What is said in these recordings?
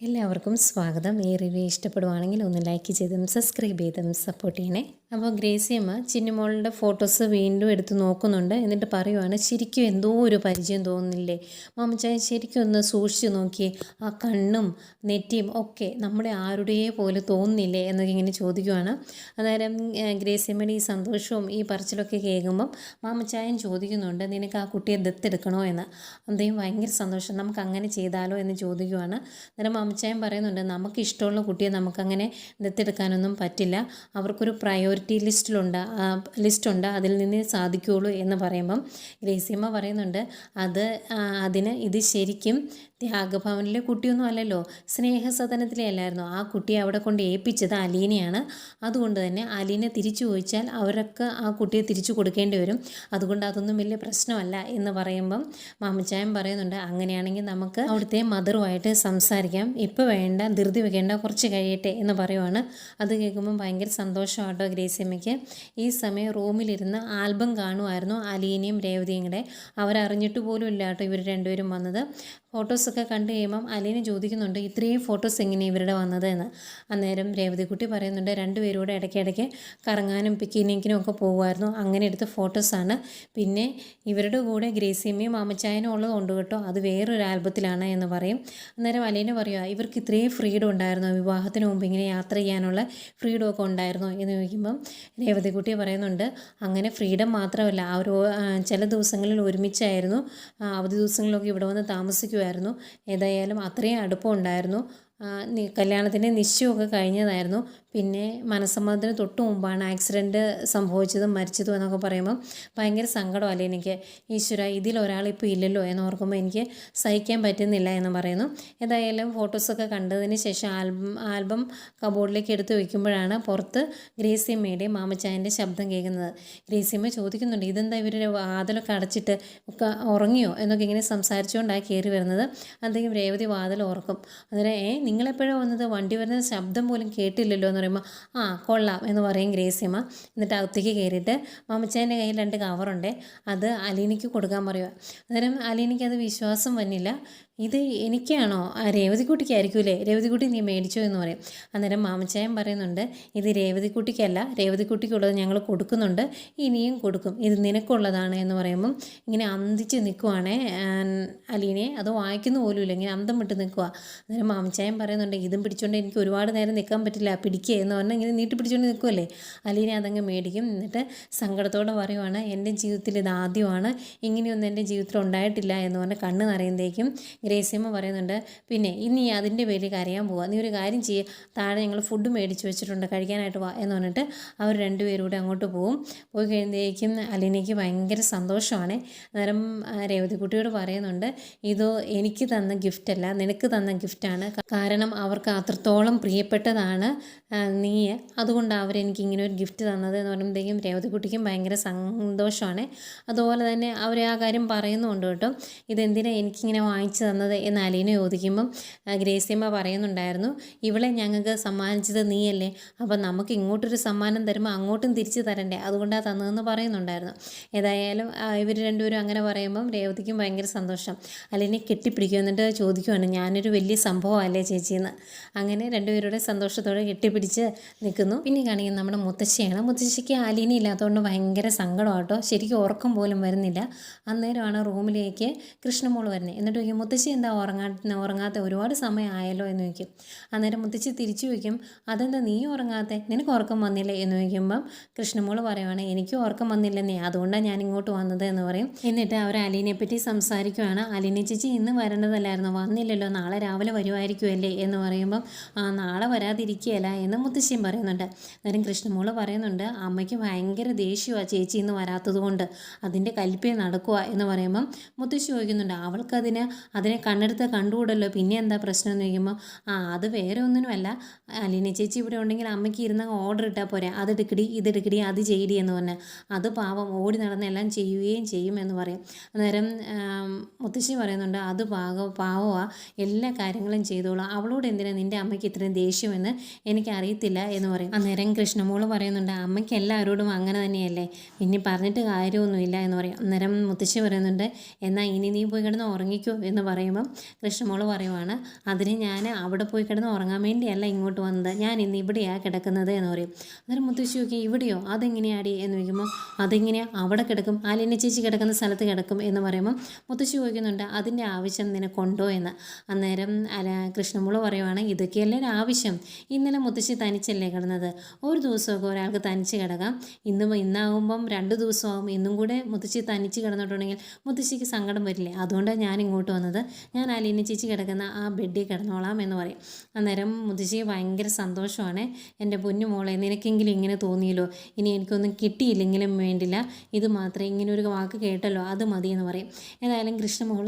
എല്ലാവർക്കും സ്വാഗതം. ഈ റിവ്യൂ ഇഷ്ടപ്പെടുവാണെങ്കിൽ ഒന്ന് ലൈക്ക് ചെയ്തും സബ്സ്ക്രൈബ് ചെയ്തും സപ്പോർട്ട് ചെയ്യണേ. അപ്പോൾ ഗ്രേസിയമ്മ ചിന്നിമോളുടെ ഫോട്ടോസ് വീണ്ടും എടുത്ത് നോക്കുന്നുണ്ട്. എന്നിട്ട് പറയുവാണ് ശരിക്കും എന്തോ ഒരു പരിചയം തോന്നുന്നില്ലേ? മാമച്ചായ ശരിക്കും ഒന്ന് സൂക്ഷിച്ച് നോക്കിയേ. ആ കണ്ണും നെറ്റിയും ഒക്കെ നമ്മുടെ ആരുടെയേ പോലെ തോന്നുന്നില്ലേ? എന്നൊക്കെ ഇങ്ങനെ ചോദിക്കുവാണ്. അന്നേരം ഗ്രേസിയമ്മയുടെ ഈ സന്തോഷവും ഈ പറച്ചിലൊക്കെ കേൾക്കുമ്പം മാമച്ചായൻ ചോദിക്കുന്നുണ്ട് നിനക്ക് ആ കുട്ടിയെ ദത്തെടുക്കണോ? എന്ന്. അദ്ദേഹം ഭയങ്കര സന്തോഷം. നമുക്ക് അങ്ങനെ ചെയ്താലോ? എന്ന് ചോദിക്കുവാണ്. അന്നേരം മാമച്ചായൻ പറയുന്നുണ്ട് നമുക്ക് ഇഷ്ടമുള്ള കുട്ടിയെ നമുക്കങ്ങനെ ദത്തെടുക്കാനൊന്നും പറ്റില്ല. അവർക്കൊരു പ്രയോറിറ്റി ലിസ്റ്റിലുണ്ട് ലിസ്റ്റുണ്ട് അതിൽ നിന്ന് സാധിക്കുകയുള്ളൂ എന്ന് പറയുമ്പം ഗ്രേസിയമ്മ പറയുന്നുണ്ട് അത് അതിന് ഇത് ശരിക്കും ത്യാഗഭവനിലെ കുട്ടിയൊന്നും അല്ലല്ലോ. സ്നേഹസദനത്തിലെ അല്ലായിരുന്നു. ആ കുട്ടിയെ അവിടെ കൊണ്ട് ഏൽപ്പിച്ചത് അലീനയാണ്. അതുകൊണ്ട് തന്നെ അലീനെ തിരിച്ചു ചോദിച്ചാൽ അവരൊക്കെ ആ കുട്ടിയെ തിരിച്ചു കൊടുക്കേണ്ടി വരും. അതുകൊണ്ട് അതൊന്നും വലിയ പ്രശ്നമല്ല എന്ന് പറയുമ്പം മാമച്ചായൻ പറയുന്നുണ്ട് അങ്ങനെയാണെങ്കിൽ നമുക്ക് അവിടുത്തെ മദറുമായിട്ട് സംസാരിക്കാം. ഇപ്പോൾ വേണ്ട ധൃതി വെക്കേണ്ട കുറച്ച് കഴിയട്ടെ എന്ന് പറയുവാണ്. അത് കേൾക്കുമ്പോൾ ഭയങ്കര സന്തോഷമാട്ടോ ഗ്രേസിയമ്മയ്ക്ക്. ഈ സമയം റൂമിലിരുന്ന് ആൽബം കാണുമായിരുന്നു അലീനയും രേവതിയും കൂടെ. അവരറിഞ്ഞിട്ട് പോലും ഇല്ല കേട്ടോ ഇവർ രണ്ടുപേരും വന്നത്. ഫോട്ടോസൊക്കെ കണ്ടു കഴിയുമ്പം അലീന ചോദിക്കുന്നുണ്ട് ഇത്രയും ഫോട്ടോസ് എങ്ങനെയാണ് ഇവരുടെ വന്നത് എന്ന് അന്നേരം രേവതിക്കുട്ടി പറയുന്നുണ്ട് രണ്ടുപേരൂടെ ഇടയ്ക്കിടയ്ക്ക് കറങ്ങാനും പിക്കിനിക്കിനും ഒക്കെ പോകുമായിരുന്നു അങ്ങനെ എടുത്ത ഫോട്ടോസാണ്. പിന്നെ ഇവരുടെ കൂടെ ഗ്രേസിയമ്മയും മാമച്ചായനും ഉള്ളത് കൊണ്ട് കേട്ടോ അത് വേറൊരു ആൽബത്തിലാണ് എന്ന് പറയും. അന്നേരം അലീന പറയുക ഇവർക്ക് ഇത്രയും ഫ്രീഡം ഉണ്ടായിരുന്നോ? വിവാഹത്തിന് മുമ്പ് ഇങ്ങനെ യാത്ര ചെയ്യാനുള്ള ഫ്രീഡം ഒക്കെ ഉണ്ടായിരുന്നോ? എന്ന് ചോദിക്കുമ്പം രേവതികുട്ടി പറയുന്നുണ്ട് അങ്ങനെ ഫ്രീഡം മാത്രമല്ല ഒരു ചില ദിവസങ്ങളിൽ ഒരുമിച്ചായിരുന്നു അവധി ദിവസങ്ങളിലൊക്കെ ഇവിടെ വന്ന് താമസിക്കുമായിരുന്നു ഏതായാലും അത്രയും അടുപ്പം ഉണ്ടായിരുന്നു. കല്യാണത്തിന്റെ നിശ്ചയമൊക്കെ കഴിഞ്ഞതായിരുന്നു. പിന്നെ മനസ്സമ്മതത്തിന് തൊട്ട് മുമ്പാണ് ആക്സിഡന്റ് സംഭവിച്ചതും മരിച്ചതും എന്നൊക്കെ പറയുമ്പം ഭയങ്കര സങ്കടമല്ലേ എനിക്ക്? ഈശ്വര ഇതിലൊരാളിപ്പോൾ ഇല്ലല്ലോ എന്ന് ഓർക്കുമ്പോൾ എനിക്ക് സഹിക്കാൻ പറ്റുന്നില്ല എന്ന് പറയുന്നു. ഏതായാലും ഫോട്ടോസൊക്കെ കണ്ടതിന് ശേഷം ആൽബം ആൽബം കബോർഡിലേക്ക് എടുത്ത് വയ്ക്കുമ്പോഴാണ് പുറത്ത് ഗ്രേസിയമ്മയുടെ മാമച്ചായന്റെ ശബ്ദം കേൾക്കുന്നത്. ഗ്രേസിയമ്മ ചോദിക്കുന്നുണ്ട് ഇതെന്താ ഇവരുടെ വാതിലൊക്കെ അടച്ചിട്ട് ഒക്കെ ഉറങ്ങിയോ? എന്നൊക്കെ ഇങ്ങനെ സംസാരിച്ചുകൊണ്ടാണ് കയറി വരുന്നത്. അദ്ദേഹം രേവതി വാതിൽ ഉറക്കും അതിന് നിങ്ങളെപ്പോഴാണ് വന്നത്? വണ്ടി വരുന്ന ശബ്ദം പോലും കേട്ടില്ലല്ലോ എന്ന് പറയുമ്പോൾ ആ കൊള്ളാം എന്ന് പറയും ഗ്രേസിയമ്മ. എന്നിട്ട് അകത്തേക്ക് കയറിയിട്ട് മാമച്ചായന്റെ കയ്യിൽ രണ്ട് കവറുണ്ട്. അത് അലീനയ്ക്ക് കൊടുക്കാൻ പറയുക അന്നേരം അലീനയ്ക്ക് അത് വിശ്വാസം വന്നില്ല. ഇത് എനിക്കാണോ? രേവതിക്കുട്ടിക്കായിരിക്കൂലേ? രേവതിക്കുട്ടി നീ മേടിച്ചോ എന്ന് പറയും. അന്നേരം മാമച്ചായൻ പറയുന്നുണ്ട് ഇത് രേവതിക്കുട്ടിക്കല്ല. രേവതിക്കുട്ടിക്കുള്ളത് ഞങ്ങൾ കൊടുക്കുന്നുണ്ട്. ഇനിയും കൊടുക്കും. ഇത് നിനക്കുള്ളതാണ് എന്ന് പറയുമ്പം ഇങ്ങനെ അന്തിച്ച് നിൽക്കുവാണേ അലീനെ അത് വായിക്കുന്ന പോലുമില്ല ഇങ്ങനെ അന്തം വിട്ട് നിൽക്കുക അന്നേരം മാമച്ചായൻ പറയുന്നുണ്ട് ഇതും പിടിച്ചുകൊണ്ട് എനിക്ക് ഒരുപാട് നേരം നിൽക്കാൻ പറ്റില്ല. പിടിക്കുക എന്ന് പറഞ്ഞാൽ ഇങ്ങനെ നീട്ടി പിടിച്ചുകൊണ്ട് നിൽക്കുമല്ലേ അലീനെ അതങ്ങ് മേടിക്കും. എന്നിട്ട് സങ്കടത്തോടെ പറയുവാണ് എന്റെ ജീവിതത്തിൽ ഇത് ആദ്യമാണ്. ഇങ്ങനെയൊന്നും എന്റെ ജീവിതത്തിൽ ഉണ്ടായിട്ടില്ല എന്ന് പറഞ്ഞ് കണ്ണ് നിറയുമ്പോഴേക്കും ഗ്രേസിയമ്മ പറയുന്നുണ്ട്. പിന്നെ ഇനി അതിന്റെ പേരിൽ കരയാൻ പോവാ. നീ ഒരു കാര്യം ചെയ്യുക താഴെ ഞങ്ങൾ ഫുഡ് മേടിച്ച് വെച്ചിട്ടുണ്ട്. കഴിക്കാനായിട്ട് വാ എന്ന് പറഞ്ഞിട്ട് അവർ രണ്ടുപേരും കൂടെ അങ്ങോട്ട് പോവും. പോയി കഴിയുമ്പോഴേക്കും അലീനയ്ക്ക് ഭയങ്കര സന്തോഷമാണ്. അന്നേരം രേവതിക്കുട്ടിയോട് പറയുന്നുണ്ട് ഇതോ എനിക്ക് തന്ന ഗിഫ്റ്റല്ല നിനക്ക് തന്ന ഗിഫ്റ്റാണ് കാരണം അവർക്ക് അത്രത്തോളം പ്രിയപ്പെട്ടതാണ് നീ. അതുകൊണ്ട് അവരെനിക്ക് ഇങ്ങനെ ഒരു ഗിഫ്റ്റ് തന്നത് എന്ന് പറയുമ്പോഴത്തേക്കും രേവതിക്കുട്ടിക്കും ഭയങ്കര സന്തോഷമാണ്. അതുപോലെ തന്നെ അവർ ആ കാര്യം പറയുന്നുണ്ട് കേട്ടോ. ഇതെന്തിനാണ് എനിക്കിങ്ങനെ വാങ്ങിച്ചു തന്നത് എന്ന് അലീന ചോദിക്കുമ്പം ഗ്രേസിയമ്മ പറയുന്നുണ്ടായിരുന്നു ഇവളെ ഞങ്ങൾക്ക് സമ്മാനിച്ചത് നീയല്ലേ? അപ്പം നമുക്ക് ഇങ്ങോട്ടൊരു സമ്മാനം തരുമ്പോൾ അങ്ങോട്ടും തിരിച്ച് തരണ്ടേ? അതുകൊണ്ടാണ് തന്നതെന്ന് പറയുന്നുണ്ടായിരുന്നു. ഏതായാലും ഇവർ രണ്ടുപേരും അങ്ങനെ പറയുമ്പം രേവതിക്കും ഭയങ്കര സന്തോഷം. അലീനെ കെട്ടിപ്പിടിക്കും എന്നിട്ട് ചോദിക്കുവാണ് ഞാനൊരു വലിയ സംഭവമല്ലേ ചേച്ചിയെന്ന് അങ്ങനെ രണ്ടുപേരുടെ സന്തോഷത്തോടെ കെട്ടിപ്പിടിച്ച് നിൽക്കുന്നു. പിന്നെ കാണിക്കുന്നത് നമ്മുടെ മുത്തശ്ശിയാണ്. മുത്തശ്ശിക്ക് അലീന ഇല്ലാത്തതുകൊണ്ട് ഭയങ്കര സങ്കടമാട്ടോ. ശരിക്കും ഉറക്കം പോലും വരുന്നില്ല. അന്നേരമാണ് റൂമിലേക്ക് കൃഷ്ണമോൾ വരുന്നത് എന്നിട്ട് ചോദിക്കും മുത്തശ്ശി എന്താ ഉറങ്ങാ ഉറങ്ങാത്ത ഒരുപാട് സമയം ആയല്ലോ എന്ന് ചോദിക്കും. അന്നേരം മുത്തശ്ശി തിരിച്ചു ചോദിക്കും അതെന്താ നീ ഉറങ്ങാത്തെ? നിനക്ക് ഉറക്കം വന്നില്ലേ? എന്ന് ചോദിക്കുമ്പം കൃഷ്ണമോൾ പറയുവാണ് എനിക്ക് ഉറക്കം വന്നില്ലെന്നേ അതുകൊണ്ടാണ് ഞാൻ ഇങ്ങോട്ട് വന്നത് എന്ന് പറയും. എന്നിട്ട് അവർ അലീനെ പറ്റി സംസാരിക്കുവാണ്. അലീന ചേച്ചി ഇന്ന് വരേണ്ടതല്ലായിരുന്നു? വന്നില്ലല്ലോ നാളെ രാവിലെ വരുമായിരിക്കുമല്ലേ എന്ന് പറയുമ്പം ആ നാളെ വരാതിരിക്കുകയല്ല എന്ന് മുത്തശ്ശിയും പറയുന്നുണ്ട്. അന്നേരം കൃഷ്ണമോൾ പറയുന്നുണ്ട് അമ്മയ്ക്ക് ഭയങ്കര ദേഷ്യമാണ് ചേച്ചി ഇന്ന് വരാത്തത് കൊണ്ട്. അതിന്റെ കൽപ്പേ നടക്കുക എന്ന് പറയുമ്പം മുത്തശ്ശി ചോദിക്കുന്നുണ്ട് അവൾക്കതിന് അതിനെ കണ്ണെടുത്ത് കണ്ടുകൂടല്ലോ? പിന്നെ എന്താ പ്രശ്നം എന്ന് ചോദിക്കുമ്പോൾ ആ അത് വേറെ ഒന്നിനുമല്ല. അലീന ചേച്ചി ഇവിടെ ഉണ്ടെങ്കിൽ അമ്മയ്ക്ക് ഇരുന്ന ഓർഡർ ഇട്ടാൽ പോരാ. അത് എടുക്കടി ഇത് എടുക്കടി അത് ചെയ്യടി എന്ന് പറഞ്ഞാൽ അത് പാവം ഓടി നടന്ന് എല്ലാം ചെയ്യുകയും ചെയ്യും എന്ന് പറയും. അന്നേരം മുത്തശ്ശി പറയുന്നുണ്ട് അത് പാക പാവമാണ് എല്ലാ കാര്യങ്ങളും ചെയ്തോളാം. അവളോട് എന്തിനാണ് നിന്റെ അമ്മയ്ക്ക് ഇത്രയും ദേഷ്യമെന്ന് എനിക്കറിയത്തില്ല? എന്ന് പറയും. അന്നേരം കൃഷ്ണമോൾ പറയുന്നുണ്ട് അമ്മയ്ക്ക് എല്ലാവരോടും അങ്ങനെ തന്നെയല്ലേ? പിന്നെ പറഞ്ഞിട്ട് കാര്യമൊന്നുമില്ല എന്ന് പറയും. അന്നേരം മുത്തശ്ശി പറയുന്നുണ്ട് എന്നാൽ ഇനി നീ പോയി കിടന്ന് ഉറങ്ങിക്കോ എന്ന് പറയും. പറയുമ്പം കൃഷ്ണമോൾ പറയുവാണ് അതിന് ഞാൻ അവിടെ പോയി കിടന്ന് ഉറങ്ങാൻ വേണ്ടിയല്ല ഇങ്ങോട്ട് വന്നത്. ഞാൻ ഇന്ന് ഇവിടെയാണ് കിടക്കുന്നത് എന്ന് പറയും. അന്നേരം മുത്തശ്ശി നോക്കി ഇവിടെയോ? അതെങ്ങനെയാടി? എന്ന് ചോദിക്കുമ്പോൾ അതെങ്ങനെയാണ് അവിടെ കിടക്കും. ആലിനെ ചേച്ചി കിടക്കുന്ന സ്ഥലത്ത് കിടക്കും എന്ന് പറയുമ്പോൾ മുത്തശ്ശി ചോദിക്കുന്നുണ്ട് അതിന്റെ ആവശ്യം നിനക്കുണ്ടോ? എന്ന്. അന്നേരം അല്ല കൃഷ്ണമോൾ പറയുവാണ് ഇതൊക്കെയല്ലേ ഒരു ആവശ്യം? ഇന്നലെ മുത്തശ്ശി തനിച്ചല്ലേ കിടന്നത്? ഒരു ദിവസമൊക്കെ ഒരാൾക്ക് തനിച്ച് കിടക്കാം. ഇന്ന് ഇന്നാകുമ്പം രണ്ട് ദിവസമാകും ഇന്നും കൂടെ മുത്തശ്ശി തനിച്ച് കിടന്നിട്ടുണ്ടെങ്കിൽ മുത്തശ്ശിക്ക് സങ്കടം വരില്ലേ? അതുകൊണ്ടാണ് ഞാൻ ഇങ്ങോട്ട് വന്നത്. ഞാൻ അലീന ചേച്ചി കിടക്കുന്ന ആ ബെഡിൽ കിടന്നോളാം എന്ന് പറയും. അന്നേരം മുതിശ്ശി ഭയങ്കര സന്തോഷമാണ്. എന്റെ പൊന്നു മോളെ നിനക്കെങ്കിലും ഇങ്ങനെ തോന്നിയല്ലോ? ഇനി എനിക്കൊന്നും കിട്ടിയില്ലെങ്കിലും വേണ്ടില്ല. ഇത് മാത്രമേ ഇങ്ങനെ ഒരു വാക്ക് കേട്ടല്ലോ. അത് മതി എന്ന് പറയും. ഏതായാലും കൃഷ്ണമോൾ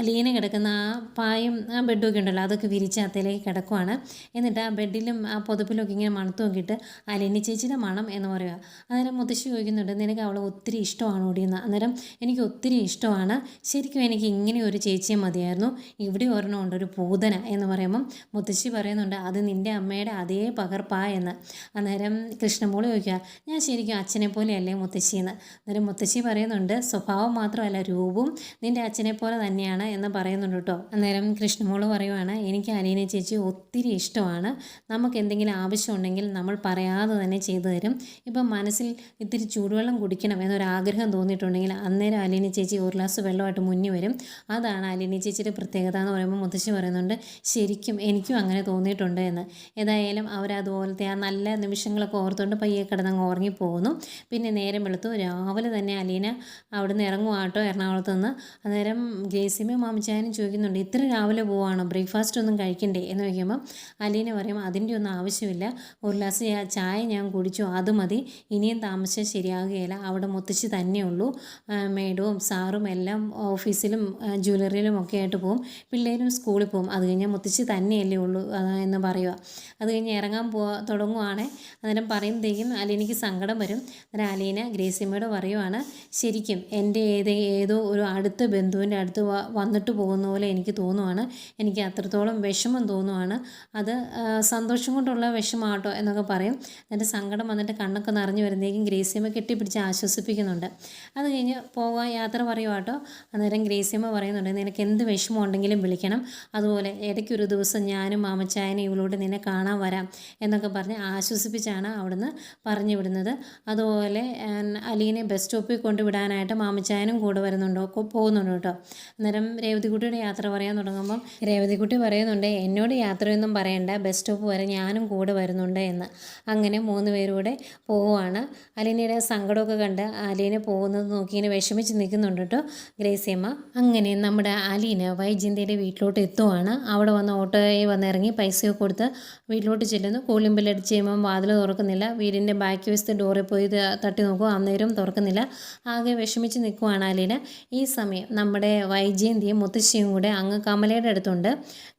അലീന കിടക്കുന്ന ആ പായും ആ ബെഡും ഒക്കെ ഉണ്ടല്ലോ അതൊക്കെ വിരിച്ച് അത്തയിലേക്ക് കിടക്കുവാണ്. എന്നിട്ട് ആ ബെഡിലും ആ പുതപ്പിലൊക്കെ ഇങ്ങനെ മണത്ത് നോക്കിയിട്ട് അലീന ചേച്ചിയുടെ മണം എന്ന് പറയുക അന്നേരം മുത്തശ്ശി ചോദിക്കുന്നുണ്ട് നിനക്ക് അവളെ ഒത്തിരി ഇഷ്ടമാണ് ഓടിയെന്ന് അന്നേരം എനിക്ക് ഒത്തിരി ഇഷ്ടമാണ്. ശരിക്കും എനിക്ക് ഇങ്ങനെ ഒരു ചേച്ചിയെ മതിയായിരുന്നു. ഇവിടെ ഒരെണ്ണം ഉണ്ട് ഒരു പൂതന എന്ന് പറയുമ്പം മുത്തശ്ശി പറയുന്നുണ്ട് അത് നിന്റെ അമ്മയുടെ അതേ പകർപ്പാ എന്ന്. അന്നേരം കൃഷ്ണമോൾ ചോദിക്കുക ഞാൻ ശരിക്കും അച്ഛനെ പോലെയല്ലേ മുത്തശ്ശി എന്ന്? അന്നേരം മുത്തശ്ശി പറയുന്നുണ്ട് സ്വഭാവം മാത്രമല്ല രൂപവും നിന്റെ അച്ഛനെ പോലെ തന്നെയാണ് എന്ന് പറയുന്നുണ്ട് കേട്ടോ. അന്നേരം കൃഷ്ണമോൾ പറയുവാണ് എനിക്ക് അലീന ചേച്ചി ഒത്തിരി ഇഷ്ടമാണ്. നമുക്ക് എന്തെങ്കിലും ആവശ്യമുണ്ടെങ്കിൽ നമ്മൾ പറയാതെ തന്നെ ചെയ്തു തരും. ഇപ്പം മനസ്സിൽ ഇത്തിരി ചൂടുവെള്ളം കുടിക്കണം എന്നൊരാഗ്രഹം തോന്നിയിട്ടുണ്ടെങ്കിൽ അന്നേരം അലീന ചേച്ചി ഒരു ഗ്ലാസ് വെള്ളമായിട്ട് മുന്നി വരും. അതാണ് അലീന ചേച്ചിയുടെ പ്രത്യേകത എന്ന് പറയുമ്പോൾ മുത്തശ്ശി പറയുന്നുണ്ട് ശരിക്കും എനിക്കും അങ്ങനെ തോന്നിയിട്ടുണ്ട് എന്ന്. ഏതായാലും അവരതുപോലത്തെ ആ നല്ല നിമിഷങ്ങളൊക്കെ ഓർത്തുകൊണ്ട് പയ്യെ കിടന്നങ്ങ് ഉറങ്ങിപ്പോകുന്നു പിന്നെ. നേരം വെളുത്തു. രാവിലെ തന്നെ അലീന അവിടുന്ന് ഇറങ്ങുവാട്ടോ എറണാകുളത്ത് നിന്ന്. അന്നേരം ഗ്രേസിമയും മാമിച്ചാനും ചോദിക്കുന്നുണ്ട് ഇത്ര രാവിലെ പോവാണോ? ബ്രേക്ക്ഫാസ്റ്റ് ഒന്നും കഴിക്കണ്ടേ? എന്ന് ചോദിക്കുമ്പം അലീന പറയും അതിന്റെ ഒന്നും ആവശ്യമില്ല. ഒരു ഗ്ലാസ് ചായ ഞാൻ കുടിച്ചു. അത് മതി. ഇനിയും താമസിച്ചാൽ ശരിയാകുകയില്ല. അവിടെ മുത്തശ്ശി തന്നെയുള്ളൂ. മേഡവും സാറും എല്ലാം ഓഫീസിലും ജ്വല്ലറിയിലും ഒക്കെ ആയിട്ട് പോകും പിള്ളേരും സ്കൂളിൽ പോകും അത് കഴിഞ്ഞാൽ മുത്തശ്ശി തന്നെയല്ലേ ഉള്ളൂ എന്ന് പറയുക അത് കഴിഞ്ഞ് ഇറങ്ങാൻ പോ തുടങ്ങുവാണേ. അന്നേരം പറയുമ്പോഴത്തേക്കും അലീനയ്ക്ക് സങ്കടം വരും. അന്നേരം അലീന ഗ്രേസിമ്മയോട് പറയുവാണ് ശരിക്കും എന്റെ ഏത് ഏതോ ഒരു അടുത്ത ബന്ധുവിന്റെ അടുത്ത് വന്നിട്ട് പോകുന്ന പോലെ എനിക്ക് തോന്നുവാണ്. എനിക്ക് അത്രത്തോളം വിഷമം തോന്നുവാണ്. അത് സന്തോഷം കൊണ്ടുള്ള വിഷമാട്ടോ എന്നൊക്കെ പറയും. എന്നിട്ട് സങ്കടം വന്നിട്ട് കണ്ണൊക്കെ നിറഞ്ഞു വരുന്നേക്കും ഗ്രേസിയമ്മ കെട്ടിപ്പിടിച്ച് ആശ്വസിപ്പിക്കുന്നുണ്ട്. അത് കഴിഞ്ഞ് പോകാൻ യാത്ര പറയുവാട്ടോ. അന്നേരം ഗ്രേസിയമ്മ പറയുന്നുണ്ട് നിനക്ക് എന്ത് വിഷമം ഉണ്ടെങ്കിലും വിളിക്കണം. അതുപോലെ ഇടയ്ക്കൊരു ദിവസം ഞാനും മാമച്ചായനും ഇവളോട് നിന്നെ കാണാൻ വരാം എന്നൊക്കെ പറഞ്ഞ് ആശ്വസിപ്പിച്ചാണ് അവിടുന്ന് പറഞ്ഞു വിടുന്നത്. അതുപോലെ അലീനെ ബസ് സ്റ്റോപ്പിൽ കൊണ്ടുവിടാനായിട്ട് മാമച്ചായനും കൂടെ വരുന്നുണ്ടോ? പോകുന്നുണ്ടോ കേട്ടോ. അന്നേരം രേവതിക്കുട്ടിയുടെ യാത്ര പറയാൻ തുടങ്ങുമ്പം രേവതിക്കുട്ടി പറയുന്നുണ്ട് എന്നോട് യാത്രയൊന്നും പറയണ്ട. ബസ് സ്റ്റോപ്പ് വരെ ഞാനും കൂടെ വരുന്നുണ്ട് എന്ന്. അങ്ങനെ മൂന്ന് പേരൂടെ പോവുകയാണ് അലീനയുടെ സങ്കടമൊക്കെ കണ്ട് അലീനെ പോകുന്നത് നോക്കി ഇങ്ങനെ വിഷമിച്ച് നിൽക്കുന്നുണ്ട് കേട്ടോ. ഗ്രേസിയമ്മ അങ്ങനെ നമ്മുടെ അലീന വൈജന്തിയുടെ വീട്ടിലോട്ട് എത്തുവാണ്. അവിടെ വന്ന് ഓട്ടോയിൽ വന്നിറങ്ങി പൈസയൊക്കെ കൊടുത്ത് വീട്ടിലോട്ട് ചെല്ലുന്നു. കോളിംഗ് ബില്ലടിച്ച് കഴിയുമ്പം വാതിൽ തുറക്കുന്നില്ല. വീടിന്റെ ബാക്ക് വശത്ത് ഡോറിൽ പോയി തട്ടി നോക്കും അന്നേരം തുറക്കുന്നില്ല. ആകെ വിഷമിച്ച് നിൽക്കുവാണ് അലീന. ഈ സമയം നമ്മുടെ വൈജയന്തിയും മുത്തശ്ശിയും കൂടെ അങ്ങ് കമലയുടെ അടുത്തുണ്ട്.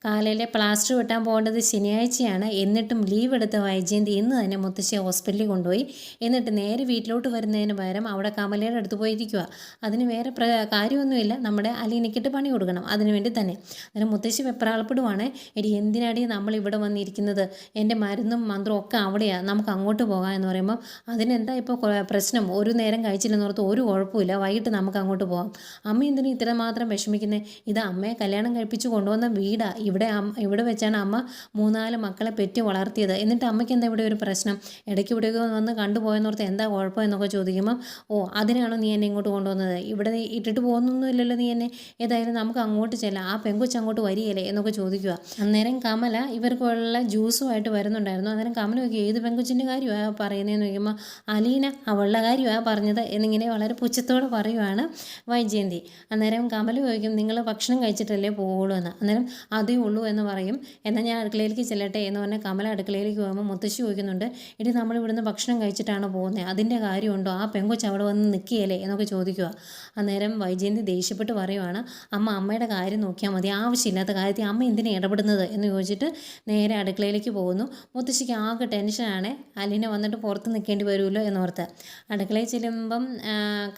കാലയിലെ പ്ലാസ്റ്റർ വെട്ടാൻ പോകേണ്ടത് ശനിയാഴ്ചയാണ്. എന്നിട്ടും ലീവ് എടുത്ത വൈജയന്തി ഇന്ന് തന്നെ മുത്തശ്ശിയെ ഹോസ്പിറ്റലിൽ കൊണ്ടുപോയി. എന്നിട്ട് നേരെ വീട്ടിലോട്ട് വരുന്നതിന് പകരം അവിടെ കമലയുടെ അടുത്ത് പോയിരിക്കുക അതിന് വേറെ കാര്യമൊന്നുമില്ല. നമ്മുടെ അലീനയ്ക്കിട്ട് പണി കൊടുക്കണം. അതിന് വേണ്ടി തന്നെ. അന്നേരം മുത്തശ്ശി വെപ്രാളപ്പെടുവാണ്. എടി എന്തിനാടി നമ്മൾ ഇവിടെ വന്നിരിക്കുന്നത്? എന്റെ മരുന്നും മന്ത്രവും ഒക്കെ അവിടെയാണ് നമുക്ക് അങ്ങോട്ട് പോകാം എന്ന് പറയുമ്പോൾ അതിനെന്താ ഇപ്പോൾ പ്രശ്നം? ഒരു നേരം കഴിച്ചില്ലെന്ന് ഓർത്ത് ഒരു കുഴപ്പമില്ല വൈകിട്ട് നമുക്ക് അങ്ങോട്ട് പോകാം അമ്മ എന്തിനും ഇത്ര മാത്രം വിഷമിക്കുന്നത് ഇത് അമ്മയെ കല്യാണം കഴിപ്പിച്ച് കൊണ്ടുവന്ന വീടാണ് ഇവിടെ ഇവിടെ വെച്ചാണ് അമ്മ മൂന്നാൽ മക്കളെ പെറ്റി വളർത്തിയത്. എന്നിട്ട് അമ്മയ്ക്ക് എന്താ ഇവിടെ ഒരു പ്രശ്നം? ഇടയ്ക്ക് ഇവിടെ വന്ന് കണ്ടുപോയെന്നോർത്ത് എന്താ കുഴപ്പം എന്നൊക്കെ ചോദിക്കുമ്പോൾ ഓ അതിനാണോ നീ എന്നെ ഇങ്ങോട്ട് കൊണ്ടുവന്നത്? ഇവിടെ ഇട്ടിട്ട് പോകുന്നൊന്നുമില്ലല്ലോ നീ എന്നെ. ഏതായാലും നമുക്ക് അങ്ങോട്ട് ചെല്ലാം ആ പെങ്കുച്ച് അങ്ങോട്ട് വരികയില്ലേ എന്നൊക്കെ ചോദിക്കുക. അന്നേരം കമല ഇവർക്കുള്ള ജ്യൂസുമായിട്ട് വരുന്നുണ്ടായിരുന്നു. അന്നേരം കമല നോക്കി ഏത് പെങ്കുച്ചിന്റെ കാര്യമാണ് പറയുന്നതെന്ന് ചോദിക്കുമ്പോൾ അലീന അവളുടെ കാര്യമാണ് പറഞ്ഞത്? എന്നിങ്ങനെ വളരെ പുച്ഛത്തോടെ പറയുവാണ് വൈജയന്തി. അന്നേരം കമല ചോദിക്കും നിങ്ങൾ ഭക്ഷണം കഴിച്ചിട്ടല്ലേ പോകുള്ളൂ എന്ന് അന്നേരം അതേ ഉള്ളൂ എന്ന് പറയും. എന്നാൽ ഞാൻ അടുക്കളയിലേക്ക് ചെല്ലട്ടെ? എന്ന് പറഞ്ഞാൽ കമല അടുക്കളയിലേക്ക് പോകുമ്പോൾ മുത്തശ്ശി ചോദിക്കുന്നുണ്ട് ഇനി നമ്മൾ ഇവിടുന്ന് ഭക്ഷണം കഴിച്ചിട്ടാണ് പോകുന്നത് അതിന്റെ കാര്യമുണ്ടോ? ആ പെങ്കൊച്ച് അവിടെ വന്ന് നിൽക്കുകയല്ലേ? എന്നൊക്കെ ചോദിക്കുക. അന്നേരം വൈജയന്തി ദേഷ്യപ്പെട്ട് പറയുവാണ് അമ്മ അമ്മയുടെ കാര്യം നോക്കിയാൽ മതി. ആവശ്യമില്ലാത്ത കാര്യത്തിൽ അമ്മ എന്തിനാ ഇടപെടുന്നത് എന്ന് ചോദിച്ചിട്ട് നേരെ അടുക്കളയിലേക്ക് പോകുന്നു. മുത്തശ്ശിക്ക് ആകെ ടെൻഷനാണ് അലീന വന്നിട്ട് പുറത്ത് നിൽക്കേണ്ടി വരുമല്ലോ എന്നോർത്ത് അടുക്കളയിൽ ചെല്ലുമ്പം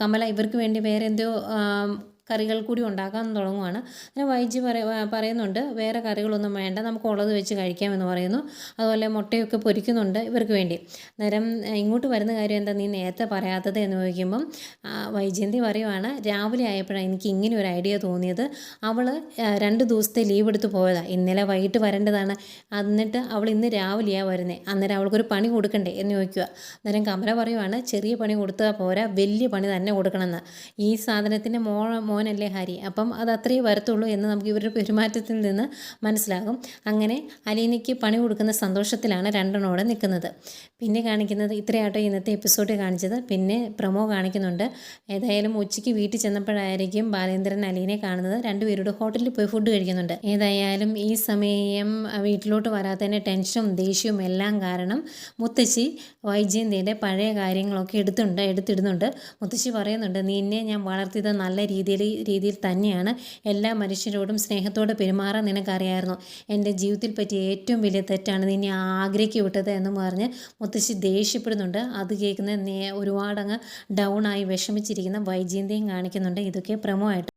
കമല ഇവർക്ക് വേണ്ടി വേറെ എന്തോ കറികൾ കൂടി ഉണ്ടാക്കാൻ തുടങ്ങുവാണ്. അങ്ങനെ വൈജി പറ പറയുന്നുണ്ട് വേറെ കറികളൊന്നും വേണ്ട നമുക്ക് ഉള്ളത് വെച്ച് കഴിക്കാമെന്ന് പറയുന്നു. അതുപോലെ മുട്ടയൊക്കെ പൊരിക്കുന്നുണ്ട് ഇവർക്ക് വേണ്ടി. നേരം ഇങ്ങോട്ട് വരുന്ന കാര്യം എന്താ നീ നേരത്തെ പറയാത്തത് എന്ന് ചോദിക്കുമ്പം വൈജയന്തി പറയുവാണ് രാവിലെ ആയപ്പോഴാണ് എനിക്ക് ഇങ്ങനെ ഒരു ഐഡിയ തോന്നിയത്. അവൾ രണ്ട് ദിവസത്തെ ലീവ് എടുത്ത് പോയതാണ് ഇന്നലെ വൈകിട്ട് വരേണ്ടതാണ്. എന്നിട്ട് അവൾ ഇന്ന് രാവിലെയാണ് വരുന്നത് അന്നേരം അവൾക്കൊരു പണി കൊടുക്കണ്ടേ എന്ന് ചോദിക്കുക അന്നേരം കമല പറയുവാണ് ചെറിയ പണി കൊടുത്താൽ പോരാ വലിയ പണി തന്നെ കൊടുക്കണമെന്ന്. ഈ സാധനത്തിന്റെ മോ മോനല്ലേ ഹരി? അപ്പം അത് അത്രയേ വരത്തുള്ളൂ എന്ന് നമുക്ക് ഇവരുടെ പെരുമാറ്റത്തിൽ നിന്ന് മനസ്സിലാകും. അങ്ങനെ അലീനയ്ക്ക് പണി കൊടുക്കുന്ന സന്തോഷത്തിലാണ് രണ്ടെണ്ണോടെ നിൽക്കുന്നത്. പിന്നെ കാണിക്കുന്നത് ഇത്രയാട്ടോ ഇന്നത്തെ എപ്പിസോഡ് കാണിച്ചത്. പിന്നെ പ്രമോ കാണിക്കുന്നുണ്ട്. ഏതായാലും ഉച്ചയ്ക്ക് വീട്ടിൽ ചെന്നപ്പോഴായിരിക്കും ബാലേന്ദ്രൻ അലീനെ കാണുന്നത്. രണ്ടുപേരോട് ഹോട്ടലിൽ പോയി ഫുഡ് കഴിക്കുന്നുണ്ട്. ഏതായാലും ഈ സമയം വീട്ടിലോട്ട് വരാത്തതിന്റെ ടെൻഷനും ദേഷ്യവും എല്ലാം കാരണം മുത്തശ്ശി വൈജയന്തിയുടെ പഴയ കാര്യങ്ങളൊക്കെ എടുത്തുണ്ട് എടുത്തിടുന്നുണ്ട്. മുത്തശ്ശി പറയുന്നുണ്ട് നിന്നെ ഞാൻ വളർത്തിയത് നല്ല രീതിയിൽ രീതിയിൽ തന്നെയാണ് എല്ലാ മനുഷ്യരോടും സ്നേഹത്തോടെ പെരുമാറാൻ നിനക്കറിയായിരുന്നു. എന്റെ ജീവിതത്തിൽ പറ്റിയ ഏറ്റവും വലിയ തെറ്റാണ് നിന്നെ ആഗ്രഹിക്കു വിട്ടത് എന്ന് പറഞ്ഞ് മുത്തശ്ശി ദേഷ്യപ്പെടുന്നുണ്ട്. അത് കേൾക്കുന്ന ഒരുപാടങ്ങ് ഡൗൺ ആയി വിഷമിച്ചിരിക്കുന്ന വൈജയന്തിയും കാണിക്കുന്നുണ്ട്. ഇതൊക്കെ പ്രമോ ആയിട്ട്.